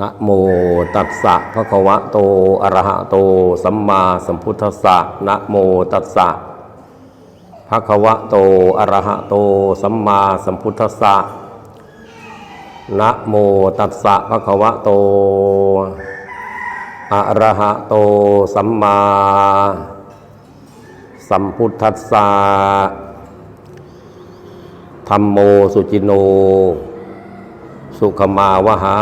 นะโมตัสสะภะคะวะโตอะระหะโต สัมมาสัมพุทธัสสะนะโมตัสสะภะคะวะโตอะระหะโต สัมมาสัมพุทธัสสะนะโมตัสสะภะคะวะโตอะระหะโต สัมมาสัมพุทธัสสะธัมโมสุจิโน สุขมาวหา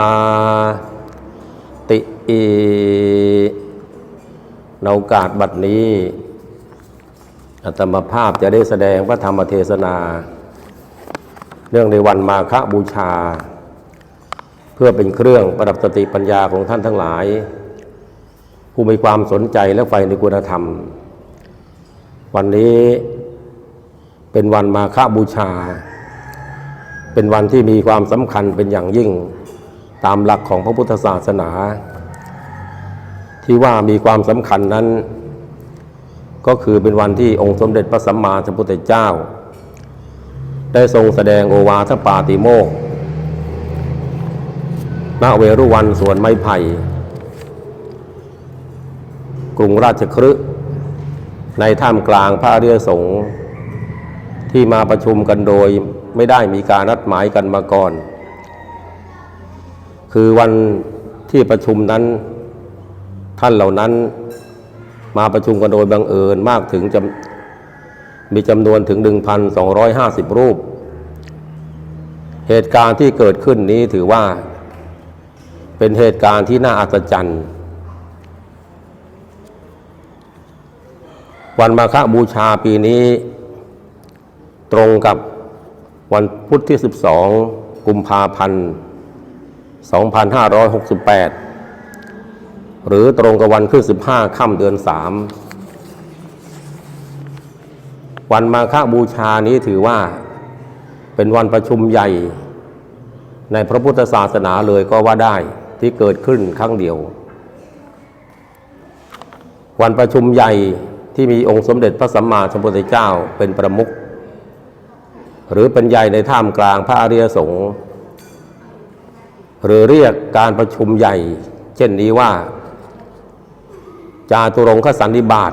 ติอีในโอกาสบัดนี้อาตมาภาพจะได้แสดงพระธรรมเทศนา เรื่องในวันมาฆบูชา เพื่อเป็นเครื่องประดับสติปัญญาของท่านทั้งหลาย ผู้มีความสนใจและใฝ่ในคุณธรรม วันนี้เป็นวันมาฆบูชา เป็นวันที่มีความสำคัญเป็นอย่างยิ่งตามหลักของพระพุทธศาสนา ที่ว่ามีความสำคัญนั้น ก็คือเป็นวันที่องค์สมเด็จพระสัมมาสัมพุทธเจ้า ได้ทรงแสดงโอวาทปาติโมกณเวรุวันสวนไม้ไผ่กรุงราชคฤห์ในท่ามกลางพระอริยสงฆ์ที่มาประชุมกันโดย ไม่ได้มีการนัดหมายกันมาก่อน คือวันที่ประชุมนั้นท่านเหล่านั้นมาประชุมกันโดยบังเอิญมากถึงจำมีจำนวนถึง 1,250 รูป เหตุการณ์ที่เกิดขึ้นนี้ถือว่า เป็นเหตุการณ์ที่น่าอัศจรรย์วันมาฆบูชาปีนี้ ตรงกับ วันพุธที่ 12 กุมภาพันธ์ 2568 หรือตรงกับวันขึ้น 15 ค่ำเดือน 3 วันมาฆบูชานี้ถือว่าเป็นวันประชุมใหญ่ ในพระพุทธศาสนาเลยก็ว่าได้ที่เกิดขึ้นครั้งเดียว วันประชุมใหญ่ที่มีองค์สมเด็จพระสัมมาสัมพุทธเจ้าเป็นประมุข หรือเป็นใหญ่ในท่ามกลางพระอริยสงฆ์หรือเรียกการประชุมใหญ่ เช่นนี้ว่า จาตุรงคสันนิบาต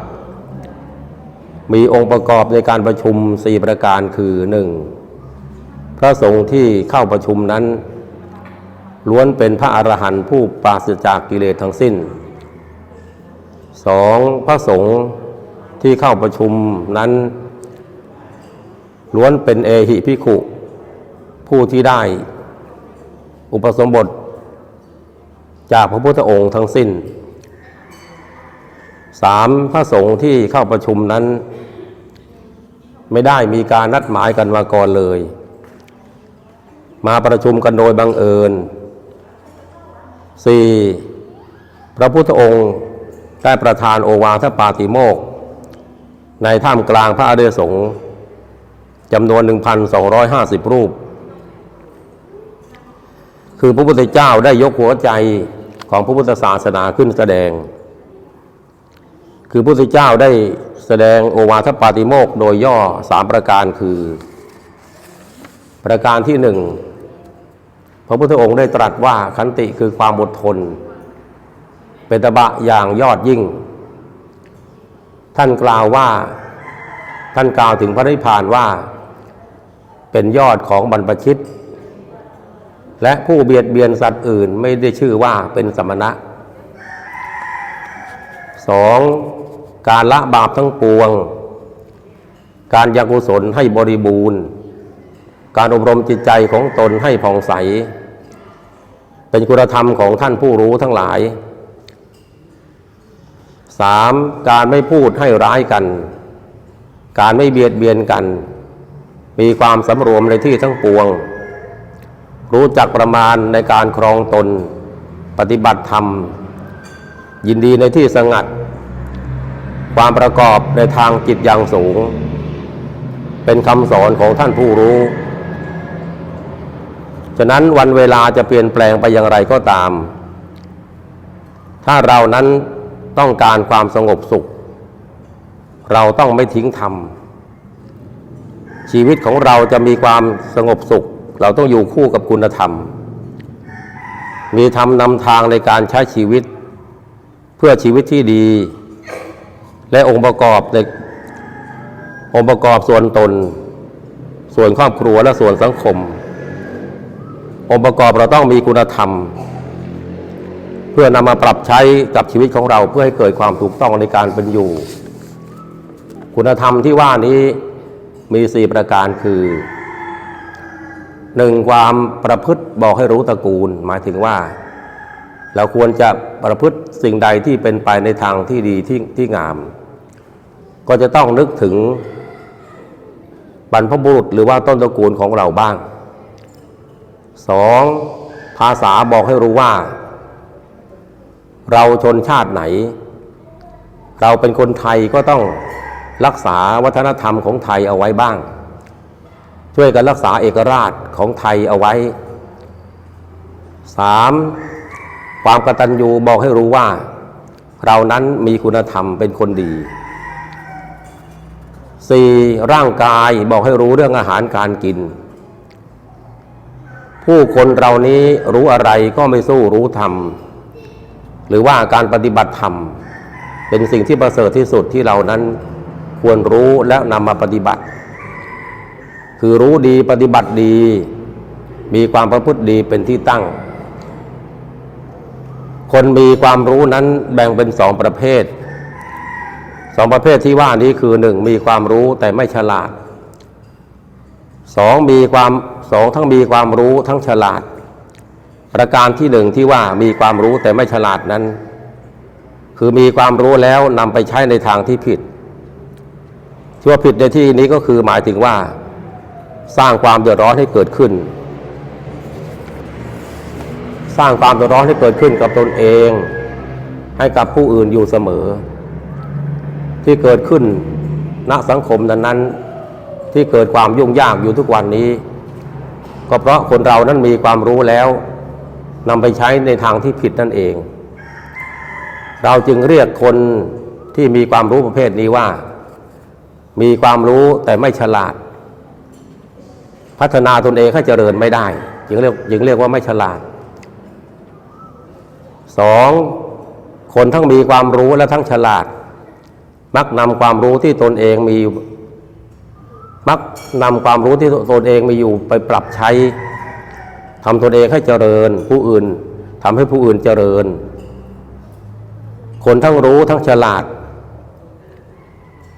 มีองค์ประกอบในการประชุมสี่ประการคือหนึ่งพระสงฆ์ที่เข้าประชุมนั้น ล้วนเป็นพระอรหันต์ผู้ปราศจากกิเลสทั้งสิ้นสองพระสงฆ์ที่เข้าประชุมนั้น ล้วนเป็นเอหิพิขุผู้ที่ได้ อุปสมบท จากพระพุทธองค์ทั้งสิ้นสามพระสงฆ์ที่เข้าประชุมนั้น ไม่ได้มีการนัดหมายกันมาก่อนเลย มาประชุมกันโดยบังเอิญสี่พระพุทธองค์ได้ประทานโอวาทปาติโมกในท่ามกลางพระอริยสงฆ์ จำนวน 1,250 รูป คือพระพุทธเจ้าได้ยกหัวใจของพระพุทธศาสนาขึ้นแสดง คือพระพุทธเจ้าได้แสดงโอวาทปาติโมกโดยย่อสามประการคือ ประการที่หนึ่งพระพุทธองค์ได้ตรัสว่าขันติคือความอดทน เป็นตบะอย่างยอดยิ่ง ท่านกล่าวว่าท่านกล่าวถึงพระนิพพานว่า เป็นยอดของบรรพชิต และผู้เบียดเบียนสัตว์อื่นไม่ได้ชื่อว่าเป็นสมณะสองการละบาปทั้งปวง การยังกุศลให้บริบูรณ์ การอบรมจิตใจของตนให้ผ่องใส เป็นคุณธรรมของท่านผู้รู้ทั้งหลายสามการไม่พูดให้ร้ายกัน การไม่เบียดเบียนกัน มีความสำรวมในที่ทั้งปวง รู้จักประมาณในการครองตน ปฏิบัติธรรม ยินดีในที่สงัด ความประกอบในทางจิตอย่างสูง เป็นคำสอนของท่านผู้รู้ ฉะนั้นวันเวลาจะเปลี่ยนแปลงไปอย่างไรก็ตาม ถ้าเรานั้นต้องการความสงบสุข เราต้องไม่ทิ้งธรรม ชีวิตของเราจะมีความสงบสุข เราต้องอยู่คู่กับคุณธรรม มีธรรมนำทางในการใช้ชีวิต เพื่อชีวิตที่ดี และองค์ประกอบในองค์ประกอบส่วนตน ส่วนครอบครัวและส่วนสังคม องค์ประกอบเราต้องมีคุณธรรม เพื่อนำมาปรับใช้กับชีวิตของเราเพื่อให้เกิดความถูกต้องในการเป็นอยู่ คุณธรรมที่ว่านี้ มีสี่ประการคือหนึ่งความประพฤติบอกให้รู้ตระกูล หมายถึงว่า เราควรจะประพฤติสิ่งใดที่เป็นไปในทางที่ดีที่ที่งาม ก็จะต้องนึกถึงบรรพบุรุษหรือว่าต้นตระกูลของเราบ้างสองภาษาบอกให้รู้ว่า เราชนชาติไหน เราเป็นคนไทยก็ต้อง รักษาวัฒนธรรมของไทยเอาไว้บ้าง ช่วยกันรักษาเอกราชของไทยเอาไว้ 3. ความกตัญญูบอกให้รู้ว่า เรานั้นมีคุณธรรมเป็นคนดี 4. ร่างกายบอกให้รู้เรื่องอาหารการกิน ผู้คนเรานี้รู้อะไรก็ไม่สู้รู้ธรรม หรือว่าการปฏิบัติธรรม เป็นสิ่งที่ประเสริฐที่สุดที่เรานั้น ควรรู้และนำมาปฏิบัติ คือรู้ดีปฏิบัติดี มีความประพฤติดีเป็นที่ตั้ง คนมีความรู้นั้นแบ่งเป็นสองประเภทสองประเภทที่ว่านี้คือหนึ่งมีความรู้แต่ไม่ฉลาดสองมีความสองทั้งมีความรู้ทั้งฉลาด ประการที่หนึ่งที่ว่ามีความรู้แต่ไม่ฉลาดนั้น คือมีความรู้แล้วนำไปใช้ในทางที่ผิด ที่ว่าผิดในที่นี้ก็คือหมายถึงว่า สร้างความเดือดร้อนให้เกิดขึ้น สร้างความเดือดร้อนให้เกิดขึ้นกับตนเอง ให้กับผู้อื่นอยู่เสมอ ที่เกิดขึ้นณสังคมนั้นๆ ที่เกิดความยุ่งยากอยู่ทุกวันนี้ ก็เพราะคนเรานั้นมีความรู้แล้วนำไปใช้ในทางที่ผิดนั่นเอง เราจึงเรียกคนที่มีความรู้ประเภทนี้ว่า มีความรู้แต่ไม่ฉลาด พัฒนาตนเองให้เจริญไม่ได้จึงเรียกจึงเรียกว่าไม่ฉลาดสองคนทั้งมีความรู้และทั้งฉลาด มักนำความรู้ที่ตนเองมีมักนำความรู้ที่ตนเองมีอยู่ไปปรับใช้ทำตนเองให้เจริญ ผู้อื่นทำให้ผู้อื่นเจริญ คนทั้งรู้ทั้งฉลาด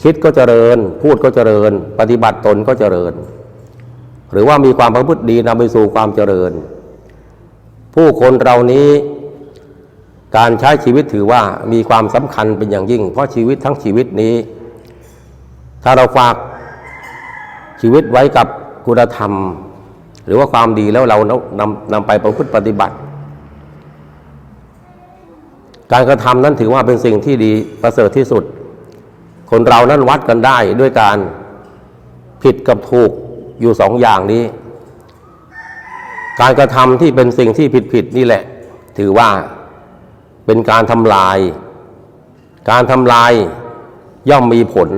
คิดก็เจริญ พูดก็เจริญ ปฏิบัติตนก็เจริญ หรือว่ามีความประพฤติดีนำไปสู่ความเจริญ ผู้คนเรานี้การใช้ชีวิตถือว่ามีความสำคัญเป็นอย่างยิ่ง เพราะชีวิตทั้งชีวิตนี้ ถ้าเราฝากชีวิตไว้กับคุณธรรม หรือว่าความดีแล้วเรานำนำไปประพฤติปฏิบัติ การกระทำนั้นถือว่าเป็นสิ่งที่ดีประเสริฐที่สุด คนเรานั้นวัดกันได้ด้วยการผิดกับถูกอยู่สองอย่างนี้ การกระทำที่เป็นสิ่งที่ผิดผิดนี่แหละ ถือว่าเป็นการทำลาย การทำลายย่อมมีผล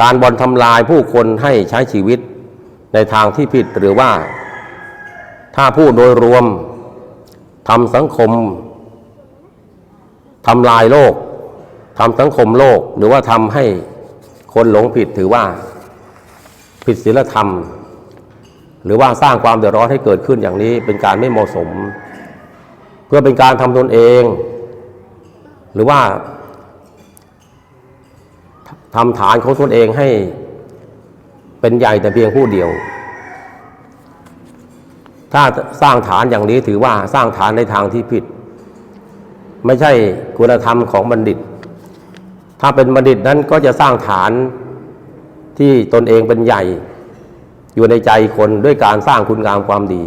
การบอลทำลายผู้คนให้ใช้ชีวิตในทางที่ผิดหรือว่า ถ้าผู้โดยรวมทำสังคมทำลายโลก ทำสังคมโลกหรือว่าทำให้คนหลงผิดถือว่าผิดศีลธรรม หรือว่าสร้างความเดือดร้อนให้เกิดขึ้นอย่างนี้เป็นการไม่เหมาะสม เพื่อเป็นการทำตนเอง หรือว่าทำฐานของตนเองให้เป็นใหญ่แต่เพียงผู้เดียว ถ้าสร้างฐานอย่างนี้ถือว่าสร้างฐานในทางที่ผิด ไม่ใช่คุณธรรมของบัณฑิต ถ้าเป็นบัณฑิตนั้นก็จะสร้างฐานที่ตนเองเป็นใหญ่ อยู่ในใจคนด้วยการสร้างคุณงามความดี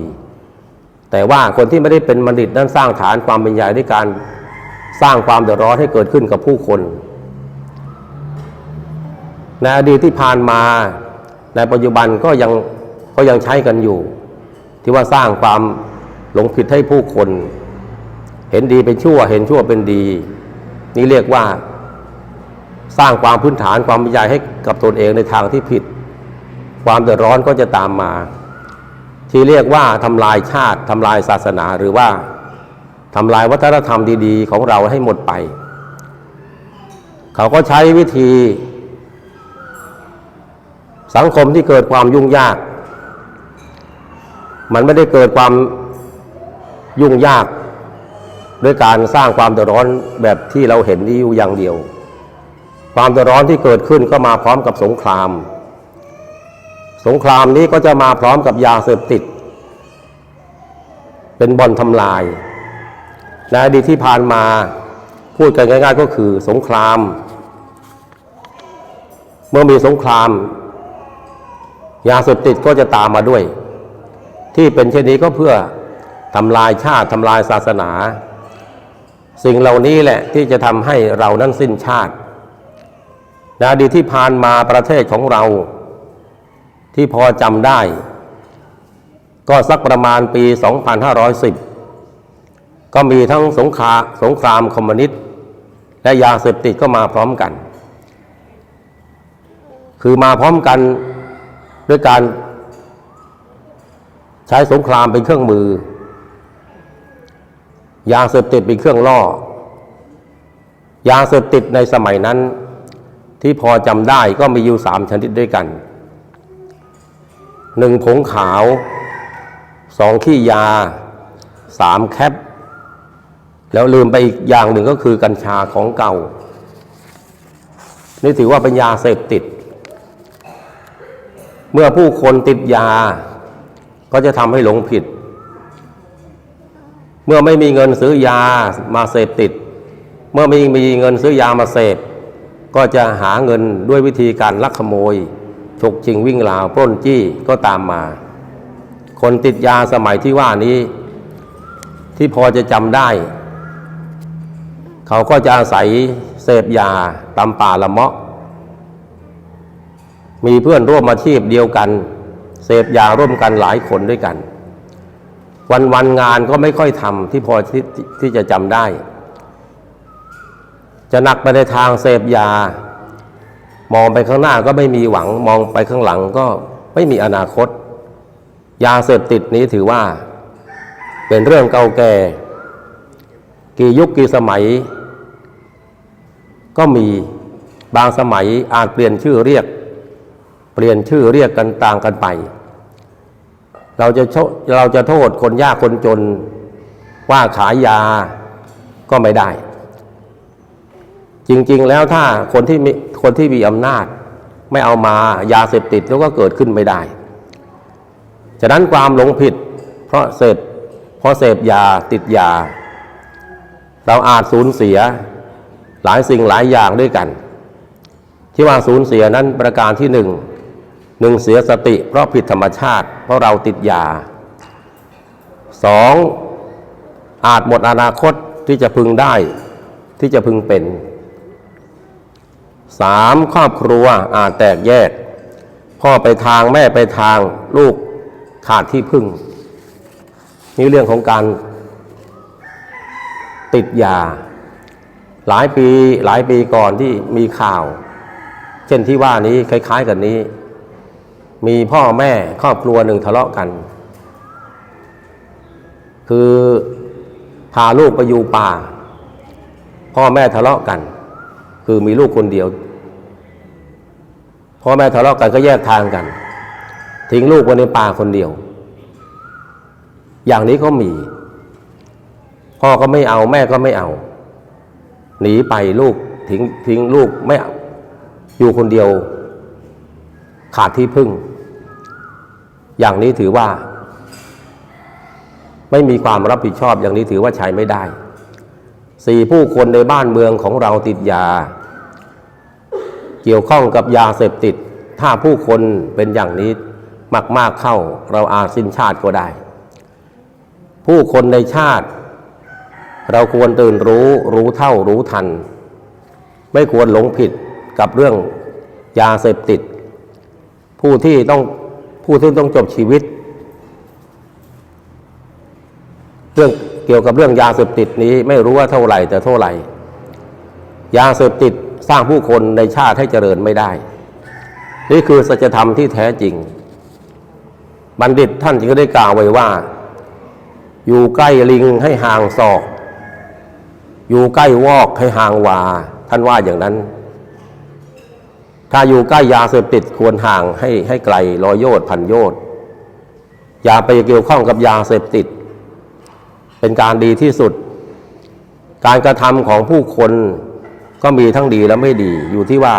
แต่ว่าคนที่ไม่ได้เป็นบัณฑิตนั้นสร้างฐานความเป็นใหญ่ด้วยการสร้างความเดือดร้อนให้เกิดขึ้นกับผู้คน ในอดีตที่ผ่านมาในปัจจุบันก็ยังก็ยังใช้กันอยู่ ที่ว่าสร้างความหลงผิดให้ผู้คน เห็นดีเป็นชั่วเห็นชั่วเป็นดี นี่เรียกว่า สร้างความพื้นฐานความบรรยายให้กับตนเองในทางที่ผิด ความเดือดร้อนก็จะตามมา ที่เรียกว่าทำลายชาติทำลายศาสนาหรือว่าทำลายวัฒนธรรมดี ๆ ของเราให้หมดไป เขาก็ใช้วิธี สังคมที่เกิดความยุ่งยาก มันไม่ได้เกิดความยุ่งยากด้วยการสร้างความเดือดร้อนแบบที่เราเห็นนี้อยู่อย่างเดียว ความเดือดร้อนที่เกิดขึ้นก็มาพร้อมกับสงคราม สงครามนี้ก็จะมาพร้อมกับยาเสพติด เป็นบอนทำลายในอดีตที่ผ่านมาพูดกันง่าย ๆ ก็คือสงคราม เมื่อมีสงคราม ยาเสพติดก็จะตามมาด้วย ที่เป็นเช่นนี้ก็เพื่อทำลายชาติทำลายศาสนา สิ่งเหล่านี้แหละที่จะทำให้เรานั้นสิ้นชาติ ในอดีตที่ผ่านมาประเทศของเรา ที่พอจำได้ ก็สักประมาณปี 2510 ก็มีทั้งสงคราสงครามคอมมิวนิสต์และยาเสพติดก็มาพร้อมกัน คือมาพร้อมกันด้วยการใช้สงครามเป็นเครื่องมือ ยาเสพติดเป็นเครื่องล่อ ยาเสพติดในสมัยนั้น ที่พอจำได้ก็มีอยู่สามชนิดด้วยกันหนึ่งผงขาวสองขี้ยาสามแคป แล้วลืมไปอีกอย่างหนึ่งก็คือกัญชาของเก่า นี่ถือว่าเป็นยาเสพติด เมื่อผู้คนติดยา ก็จะทำให้หลงผิด เมื่อไม่มีเงินซื้อยามาเสพติด เมื่อไม่มีเงินซื้อยามาเสพ ก็จะหาเงินด้วยวิธีการลักขโมยฉกชิงวิ่งราวปล้นจี้ก็ตามมา คนติดยาสมัยที่ว่านี้ ที่พอจะจำได้ เขาก็จะอาศัยเสพยาตามป่าละเมาะ มีเพื่อนร่วมอาชีพเดียวกัน เสพยาร่วมกันหลายคนด้วยกัน วันวันงานก็ไม่ค่อยทำที่พอที่จะจำได้ จะหนักไปในทางเสพยา มองไปข้างหน้าก็ไม่มีหวัง มองไปข้างหลังก็ไม่มีอนาคต ยาเสพติดนี้ถือว่า เป็นเรื่องเก่าแก่ กี่ยุคกี่สมัย ก็มีบางสมัยอาจเปลี่ยนชื่อเรียก เปลี่ยนชื่อเรียกกันต่างกันไป เราจะโเราจะโทษคนยากคนจนว่าขายยาก็ไม่ได้ จริง ๆ แล้วถ้าคนที่มีคนที่มีอำนาจ ไม่เอามายาเสพติดแล้วก็เกิดขึ้นไม่ได้ฉะนั้นความหลงผิด เพราะเสพเพราะเสพยาติดยา เราอาจสูญเสียหลายสิ่งหลายอย่างด้วยกัน ที่ว่าสูญเสียนั้นประการที่หนึ่งหนึ่งเสียสติ เพราะผิดธรรมชาติ เพราะเราติดยาสองอาจหมดอนาคตที่จะพึงได้ที่จะพึงเป็น สามครอบครัวอาจแตกแยก พ่อไปทางแม่ไปทางลูกขาดที่พึ่ง นี่เรื่องของการติดยา หลายปีหลายปีก่อนที่มีข่าว เช่นที่ว่านี้คล้าย ๆกันนี้ มีพ่อแม่ครอบครัวหนึ่งทะเลาะกัน คือพาลูกไปอยู่ป่า พ่อแม่ทะเลาะกัน คือมีลูกคนเดียวพ่อแม่ทะเลาะกันก็แยกทางกัน ทิ้งลูกไว้ในป่าคนเดียว อย่างนี้ก็มี พ่อก็ไม่เอาแม่ก็ไม่เอา หนีไปลูกทิ้งทิ้งลูกไม่อาอยู่คนเดียว ขาดที่พึ่ง อย่างนี้ถือว่า ไม่มีความรับผิดชอบอย่างนี้ถือว่าใช้ไม่ได้ สี่ผู้คนในบ้านเมืองของเราติดยา เกี่ยวข้องกับยาเสพติด ถ้าผู้คนเป็นอย่างนี้มาก ๆเข้าเราอาจสิ้นชาติก็ได้ ผู้คนในชาติ เราควรตื่นรู้รู้เท่ารู้ทัน ไม่ควรหลงผิดกับเรื่องยาเสพติด ผู้ที่ต้องผู้ที่ต้องจบชีวิต เรื่องเกี่ยวกับเรื่องยาเสพติดนี้ไม่รู้ว่าเท่าไหร่แต่เท่าไหร่ ยาเสพติด สร้างผู้คนในชาติให้เจริญไม่ได้ นี่คือสัจธรรมที่แท้จริง บัณฑิตท่านจึงได้กล่าวไว้ว่า อยู่ใกล้ลิงให้ห่างศอก อยู่ใกล้วอกให้ห่างวา ท่านว่าอย่างนั้น ถ้าอยู่ใกล้ยาเสพติดควรห่างให้ให้ไกลร้อยโยชน์พันโยชน์อย่าไปเกี่ยวข้องกับยาเสพติด เป็นการดีที่สุด การกระทำของผู้คน ก็มีทั้งดีและไม่ดีอยู่ที่ว่า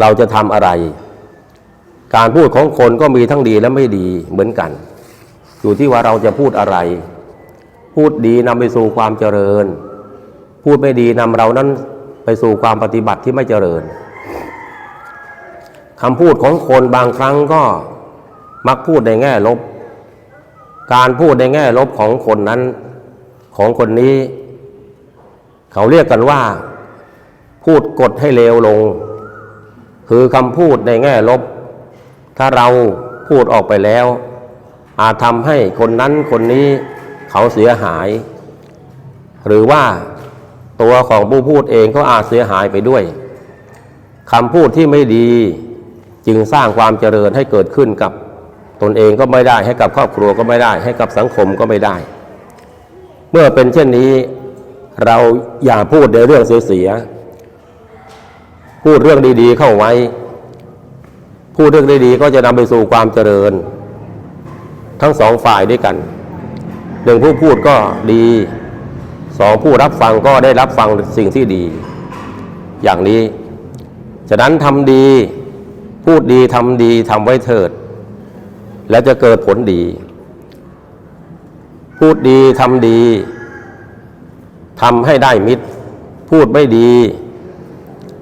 เราจะทำอะไร การพูดของคนก็มีทั้งดีและไม่ดีเหมือนกัน อยู่ที่ว่าเราจะพูดอะไร พูดดีนำไปสู่ความเจริญ พูดไม่ดีนำเรานั้นไปสู่ความปฏิบัติที่ไม่เจริญคำพูดของคนบางครั้งก็มักพูดในแง่ลบ การพูดในแง่ลบของคนนั้นของคนนี้ เขาเรียกกันว่า พูดกดให้เลวลง คือคำพูดในแง่ลบ ถ้าเราพูดออกไปแล้ว อาจทำให้คนนั้นคนนี้เขาเสียหาย หรือว่าตัวของผู้พูดเองก็อาจเสียหายไปด้วยคำพูดที่ไม่ดีจึงสร้างความเจริญให้เกิดขึ้นกับตนเองก็ไม่ได้ให้กับครอบครัวก็ไม่ได้ ให้กับสังคมก็ไม่ได้ เมื่อเป็นเช่นนี้ เราอย่าพูดในเรื่องเสีย พูดเรื่องดีๆเข้าไว้ พูดเรื่องดีๆก็จะนำไปสู่ความเจริญ ทั้งสองฝ่ายด้วยกันหนึ่งผู้พูดก็ดีสองผู้รับฟังก็ได้รับฟังสิ่งที่ดี อย่างนี้ ฉะนั้นทำดี พูดดีทำดีทำไว้เถิด แล้วจะเกิดผลดี พูดดีทำดีทำให้ได้มิตร พูดไม่ดี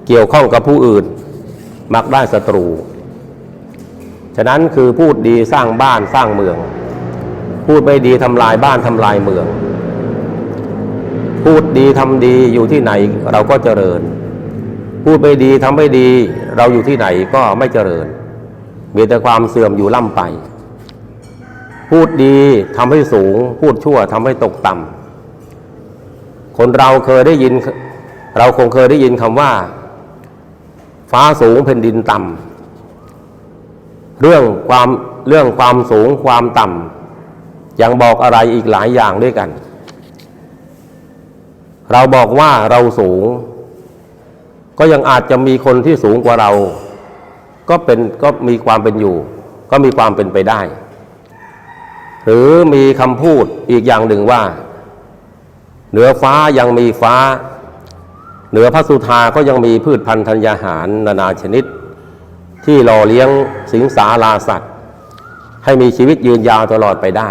เกี่ยวข้องกับผู้อื่น มักได้ศัตรู ฉะนั้นคือพูดดีสร้างบ้านสร้างเมือง พูดไม่ดีทำลายบ้านทำลายเมือง พูดดีทำดีอยู่ที่ไหนเราก็เจริญ พูดไม่ดีทำไม่ดีเราอยู่ที่ไหนก็ไม่เจริญ มีแต่ความเสื่อมอยู่ล่ำไป พูดดีทำให้สูง พูดชั่วทำให้ตกต่ำคนเราเคยได้ยิน เราคงเคยได้ยินคำว่า ฟ้าสูงแผ่นดินต่ำเรื่องความเรื่องความสูงความต่ำยังบอกอะไรอีกหลายอย่างด้วยกัน เราบอกว่าเราสูง ก็ยังอาจจะมีคนที่สูงกว่าเรา ก็เป็นก็มีความเป็นอยู่ ก็มีความเป็นไปได้ หรือมีคำพูดอีกอย่างหนึ่งว่า เหนือฟ้ายังมีฟ้า เหนือพระสุธาก็ยังมีพืชพันธุ์ธัญญาหารนานาชนิด ที่หล่อเลี้ยงสิงสาราสัตว์ ให้มีชีวิตยืนยาวตลอดไปได้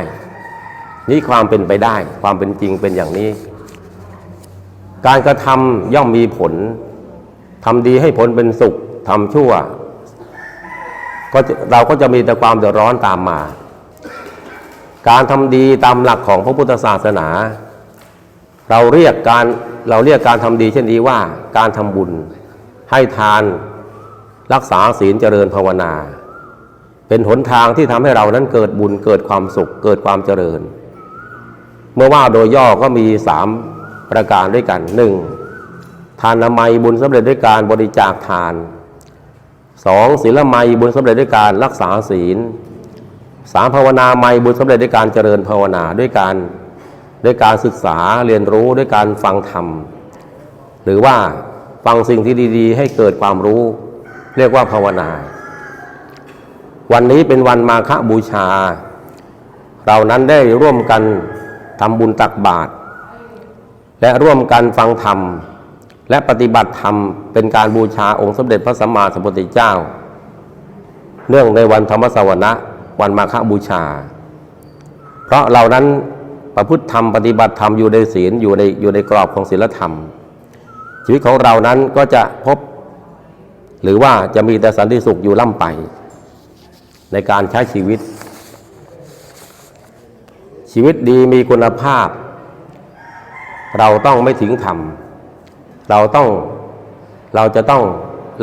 นี่ความเป็นไปได้ความเป็นจริงเป็นอย่างนี้ การกระทำย่อมมีผลทำดีให้ผลเป็นสุขทำชั่วก็เราก็จะมีแต่ความเดือดร้อนตามมา การทำดีตามหลักของพระพุทธศาสนา เราเรียกการ เราเรียกการทำดีเช่นนี้ว่าการทำบุญ ให้ทานรักษาศีลเจริญภาวนา เป็นหนทางที่ทำให้เรานั้นเกิดบุญเกิดความสุข เกิดความเจริญ เมื่อว่าโดยย่อก็มีสามประการด้วยกันหนึ่งทานนามัยบุญสำเร็จด้วยการบริจาคทานสองศีลไมบุญสำเร็จด้วยการรักษาศีลสามภาวนาไมบุญสำเร็จด้วยการเจริญภาวนาด้วยการ ด้วยการศึกษาเรียนรู้ด้วยการฟังธรรม หรือว่าฟังสิ่งที่ดี ๆ ให้เกิดความรู้ เรียกว่าภาวนา วันนี้เป็นวันมาฆบูชา เรานั้นได้ร่วมกันทำบุญตักบาตรและร่วมกันฟังธรรม และปฏิบัติธรรมเป็นการบูชาองค์สมเด็จพระสัมมาสัมพุทธเจ้า เนื่องในวันธรรมสวนะวันมาฆบูชา เพราะเรานั้น ประพฤติธรรมปฏิบัติธรรมอยู่ในศีลอยู่ในอยู่ในกรอบของศีลธรรม ชีวิตของเรานั้นก็จะพบ หรือว่าจะมีแต่สันติสุขอยู่ล่ำไป ในการใช้ชีวิต ชีวิตดีมีคุณภาพ เราต้องไม่ทิ้งธรรม เราต้องเราจะต้อง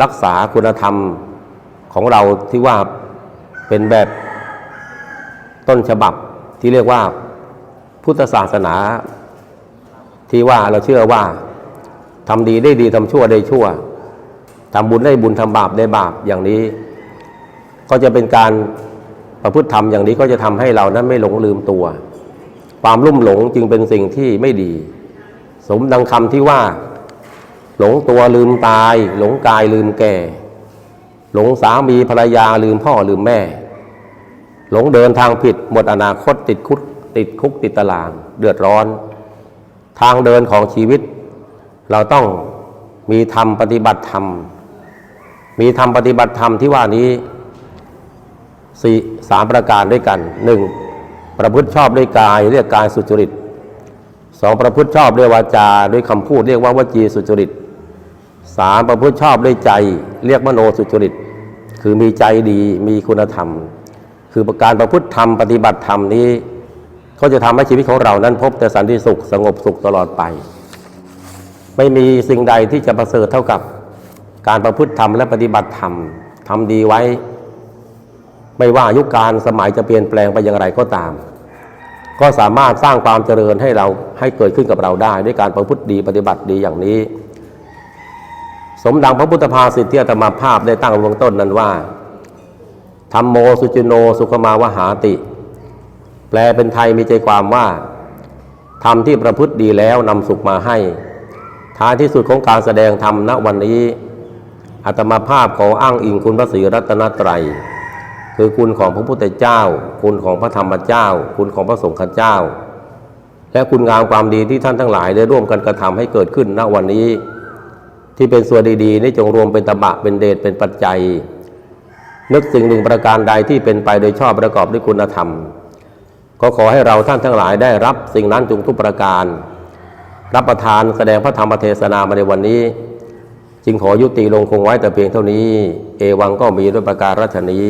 รักษาคุณธรรมของเราที่ว่าเป็นแบบต้นฉบับที่เรียกว่า พุทธศาสนาที่ว่าเราเชื่อว่าทำดีได้ดีทำชั่วได้ชั่วทำบุญได้บุญทำบาปได้บาปอย่างนี้ ก็จะเป็นการประพฤติธรรมอย่างนี้ก็จะทำให้เรานั้นไม่หลงลืมตัว ความลุ่มหลงจึงเป็นสิ่งที่ไม่ดี สมดังคำที่ว่า หลงตัวลืมตาย หลงกายลืมแก่ หลงสามีภรรยาลืมพ่อลืมแม่ หลงเดินทางผิดหมดอนาคตติดคุก ติดคุกติดตาราง เดือดร้อน ทางเดินของชีวิต เราต้องมีธรรมปฏิบัติธรรม มีธรรมปฏิบัติธรรมที่ว่านี้สี่สามประการด้วยกันหนึ่งประพฤติชอบด้วยกายเรียกกายสุจริตสองประพฤติชอบด้วยวาจาด้วยคำพูดเรียกว่าวจีสุจริตสามประพฤติชอบด้วยใจ เรียกมโนสุจริต คือมีใจดีมีคุณธรรม คือประการประพฤติธรรมปฏิบัติธรรมนี้ ก็จะทำให้ชีวิตของเรานั้นพบแต่สันติสุขสงบสุขตลอดไป ไม่มีสิ่งใดที่จะประเสริฐเท่ากับการประพฤติธรรมและปฏิบัติธรรมทำดีไว้ ไม่ว่ายุคการสมัยจะเปลี่ยนแปลงไปอย่างไรก็ตาม ก็สามารถสร้างความเจริญให้เราให้เกิดขึ้นกับเราได้ ด้วยการประพฤติดีปฏิบัติดีอย่างนี้ สมดังพระพุทธภาษิที่อาตมภาพได้ตั้งเบื้องต้นนั้นว่าธรรมโมสุจิโนสุขมาวหาติ แปลเป็นไทยมีใจความว่าธรรมที่ประพฤติดีแล้วนำสุขมาให้ ท้ายที่สุดของการแสดงธรรมณวันนี้อาตมาภาพขออ้างอิงคุณพระศรีรัตนตรัย คือคุณของพระพุทธเจ้า คุณของพระธรรมเจ้า คุณของพระสงฆ์เจ้า และคุณงามความดีที่ท่านทั้งหลายได้ร่วมกันกระทำให้เกิดขึ้นณวันนี้ ที่เป็นส่วนดีๆนี้จงรวมเป็นตบะเป็นเดชเป็นปัจจัย นึกสิ่งหนึ่งประการใดที่เป็นไปโดยชอบประกอบด้วยคุณธรรม ก็ขอให้เราท่านทั้งหลายได้รับสิ่งนั้นจงทุกประการ รับประทานแสดงพระธรรมเทศนามาในวันนี้ จึงขอยุติลงคงไว้แต่เพียงเท่านี้ เอวังก็มีด้วยประการรัชนี